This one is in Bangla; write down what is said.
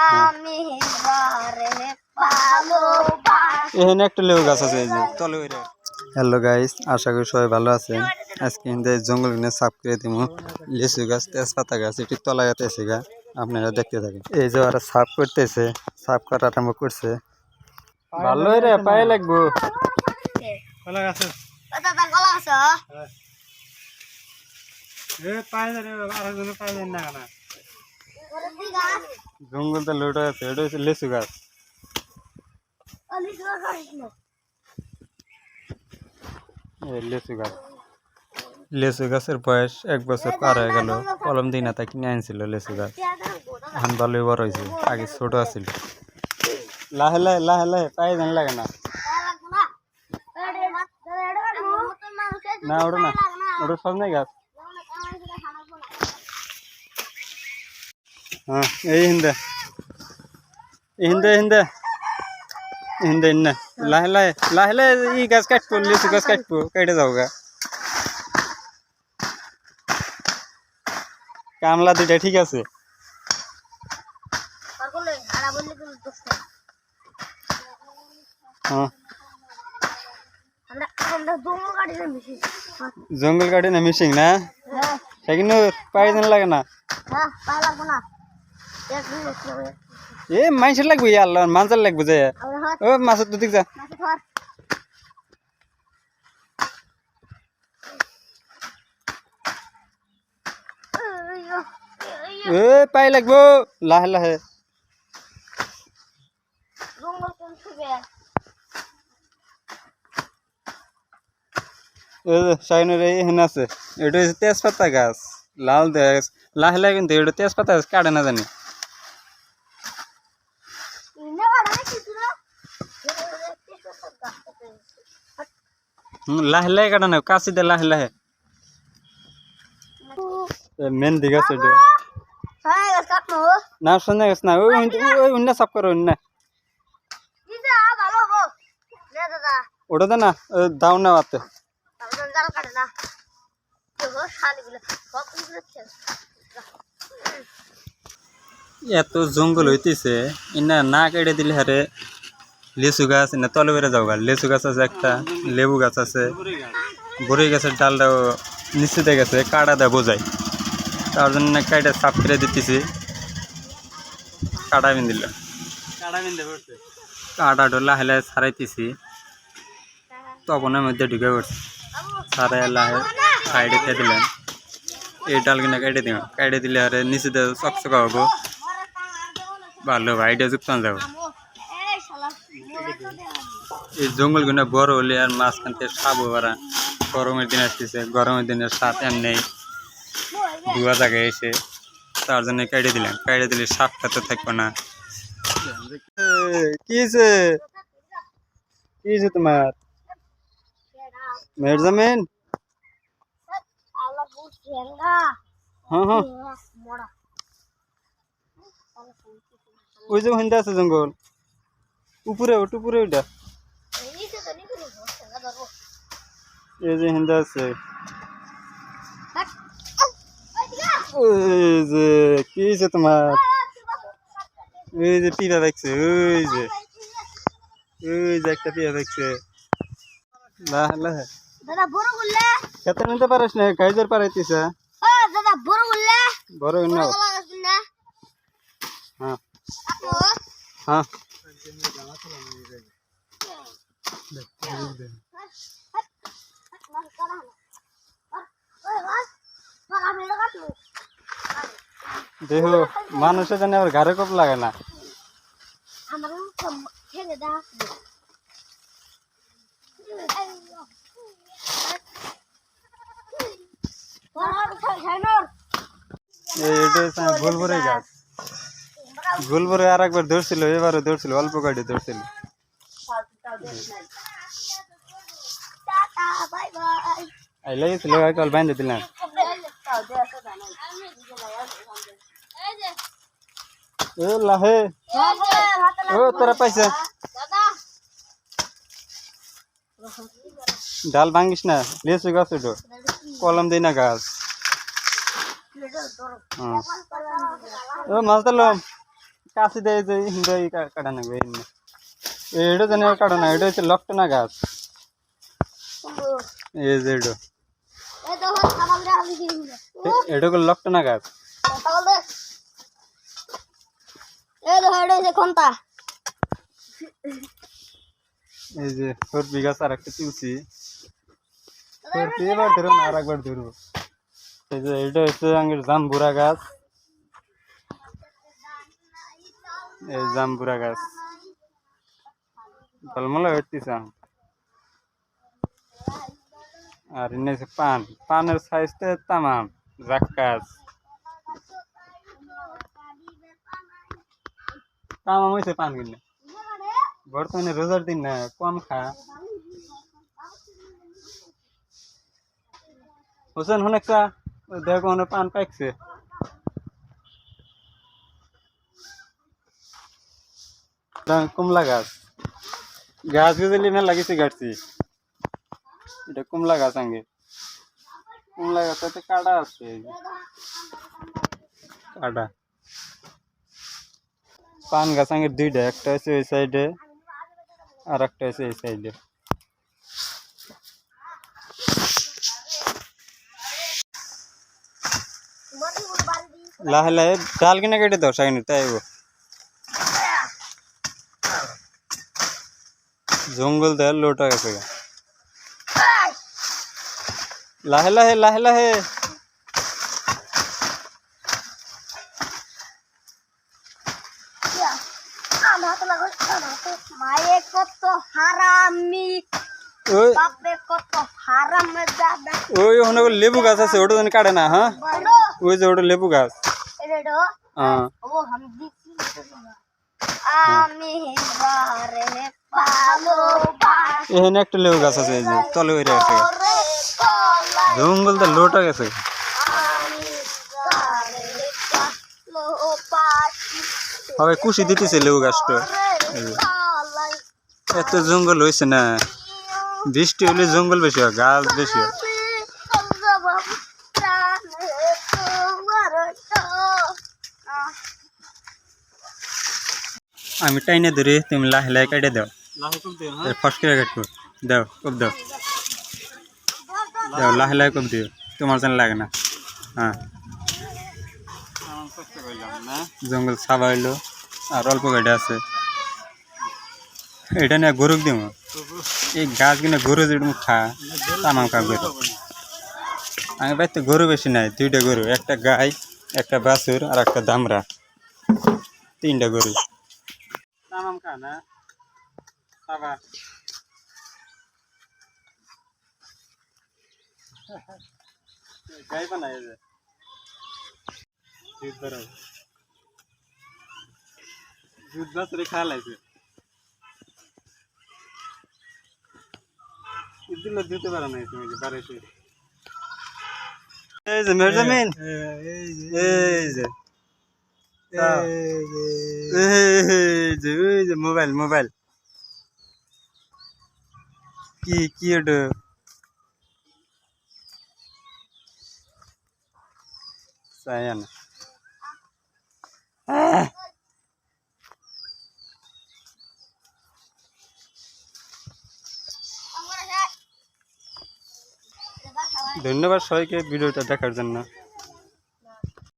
আমি এখানে একটা লেবু গাছ আছে এই যে। তলে হ্যালো গাইস আশা করি সবাই ভালো আছেন। আজকে কিন্তু এই জঙ্গল কিনে সাফ করে দিব লিচু গাছ তেজপাতা গাছ এটি তলা গাছ গা। আপনারা দেখতে থাকেন। এই যে ওরা সাফ করতেছে সাফ করা আরম্ভ করছে। ভালোই রে পায়ে লাগবো। কলা গাছ এ পায়ে যাবে আর পায়ে না না। গাছ জঙ্গলটা লোট আছে এটা হচ্ছে লিচু গাছ। তো না লিচু গাছ। লিচু গাছের বয়স এক বছর পার হয়ে গেল, কলম দিন তা কিনে আনছিল লিচু গাছ। এখন ভালোই বড় হয়েছে, আগে ছোট আছিল। লাহে লাহে লাহে লাহে, পায়ে জানি লাগে না। না ওটা না ওটা সব নাই গাছ হ্যাঁ এই হিন্দে এই হিন্দে হিন্দে হিন্দে ইন্না লাহে লাহে লাহে লাহে ই গাছ কাটবো লিচু গাছ কাটবো কেটে যাও গা কামলা দুইটা ঠিক আছে হ্যাঁ জঙ্গল কাটে না মিশিং না সেখানে পায়ে জানি লাগে না এ মাইসের লাগবে ইয়া আল্লাহ মাঞ্জার লাগবে যে। ও মাছের দুদিক যা। এ পায়ে লাগবো। লাহে লাহে। সাইনের এই হেন আছে। এটা হচ্ছে তেজপাতা গাছ। লাল দেশ লাহে লাহে কিন্তু এটা তেজপাতা গাছ কাটে না জানি লাহে লাহে কাটে না কাশি দে লাহে লাহে। মেন আছে এটা। না, শুনে গেছ না, ওই ওই- অন্য সাফ করো অন্য ওটা দে না দাও না বাতে এত জঙ্গল হইতেছে, ইনা না কেটে দিলে হারে। লিচু গাছ না তলে বেড়ে যাও গা। লিচু গাছ আছে একটা লেবু গাছ আছে। বড়ই গাছের ডালটাও নিচেতে গেছে কাটা দেয় বোঝাই তার জন্য কাইটা সাফ করে দিতেছি। কাটা বিন দিল। কাটা লাহে লাহে ছাড়াইতেছি। তপনের মধ্যে ঢুকে পড়ছে। সারাই লাহে সাইডে দিলেন এই ডাল কিনা কেটে দিন কেটে দিলে আরে নিচেতে চকচকা হব। ভালো ভাইটা যুক্ত যাব। এই জঙ্গলগুলো বড় হলে আর মাঝখান থেকে খাব ওরা গরমের দিন আসতেছে। গরমের দিনের সাপ এমনি ধোয়া জায়গায় এসে তার জন্য কেটে দিলাম। কেটে দিলে সাপ খাতে থাকবে না। কি হয়েছে কি হয়েছে তোমার? মেয়ের জামিন হ্যাঁ হ্যাঁ। ওই যে হিন্দা আছে জঙ্গল। উপরে ওঠ উপরে ওটা এই যে হিন্দা আছে। ওই যে কি হয়েছে তোমার? ওই যে পিড়া দেখছে ওই যে। ওই যে একটা পিড়া দেখছে। লাহে লাহে খেতে নিতে পারিস না গাইজের পারাইতিস বড় হ্যাঁ। হ্যাঁ। দেহ মানুষের জানে আবার ঘরে কপ লাগে না আমার ঠেলে দা এই এটা হচ্ছে গোলবরে গাছ গোলবরে আর একবার ধরছিল এবারে ধরছিল, অল্প কাটি ধরছিল। আই লেগেছিল কল লাহে ও, তোরা পাইছে। ডাল ভাঙিস না লেসু গাছ ওটো কলম দিই না গাছ। ও, মাছ দিলাম কাশি দেয় যে হিন্দু কাটা নেবে এটা জানি কাটা না এটা হচ্ছে লকটনা গাছ এই যে এটা এটা হলো গাছ এই দেখো এটা হচ্ছে খন্তা এই যে সর্বি গাছ আর একটা তুলছি সর্বি আর একবার ধরবো এই যে এটা হচ্ছে আঙ্গের জাম্বুরা গাছ এই জাম্বুরা গাছ। ফলমূল হইতেছে। আর হচ্ছে পান। পানের সাইজটা তামাম জাক্কাস তামাম হয়েছে পান কিনে। বর্তমানে রোজার দিন না, কম খা। হোসেন অনেকটা দেখো অনেক পান পাকছে কমলা গাছ। গাছ গুজলি মেলা কিছু কাটছি এটা কমলা গাছ আঙ্গে। কমলা গাছটাতে কাটা আছে। এই যে। কাটা পান গাছ আঙ্গে দুইটা, একটা আছে ওই সাইডে আর একটা আছে এই সাইডে লাহে লাহে ডাল কিনা কেটে দাও সাইনি তাই জঙ্গল দেয় লোটা গেছে গা। লাহে লাহে লাহে লাহে মায়ে কত হারামি ওই বাপে কত হারাম দাদা ওই ওখানে ওই লেবু গাছ আছে ওটা যেন কাটে না হ্যাঁ বড় ওই যে ওটা লেবু গাছ এডো হ্যাঁ ও हम দিছি আমি বারে পালো বাস এখানে একটা লেবু গাছ আছে, এই যে তলে ওই আছে রে কলা জঙ্গল তো লোটা গেছে। হবে কুশি দিতেছে লেবু গাছটা। এত জঙ্গল হয়েছে না। বৃষ্টি হলে জঙ্গল বেশি হয়, গাছ বেশি হয়। আমি টাইনে ধরি তুমি লাহে লাহে কেটে দাও। ফস করে কাটবো। দাও কব দাও। দাও লাহে লাহে কব দিও। তোমার যেন লাগে না। হ্যাঁ। জঙ্গল সাবা হইল আর অল্প কেটে আছে। এটা নিয়ে গরুক দিব এই গাছ কিনে গরু যেটা খা তামাম খা গরু আমি বাড়িতে গরু বেশি নাই দুইটা গরু একটা গাই একটা বাছুর আর একটা দামরা। তিনটা গরু। তামাম খা না সাবা গাই বানাই যে দুধ বেরো দুধ বাছুরে খা লাগছে দিল দিতে পারো না তুমি যে বারোশো এই যে মেরজামিন এই যে এই যে মোবাইল মোবাইল। কি কি ওটা? সায়ান। ধন্যবাদ সবাইকে ভিডিওটা দেখার জন্য।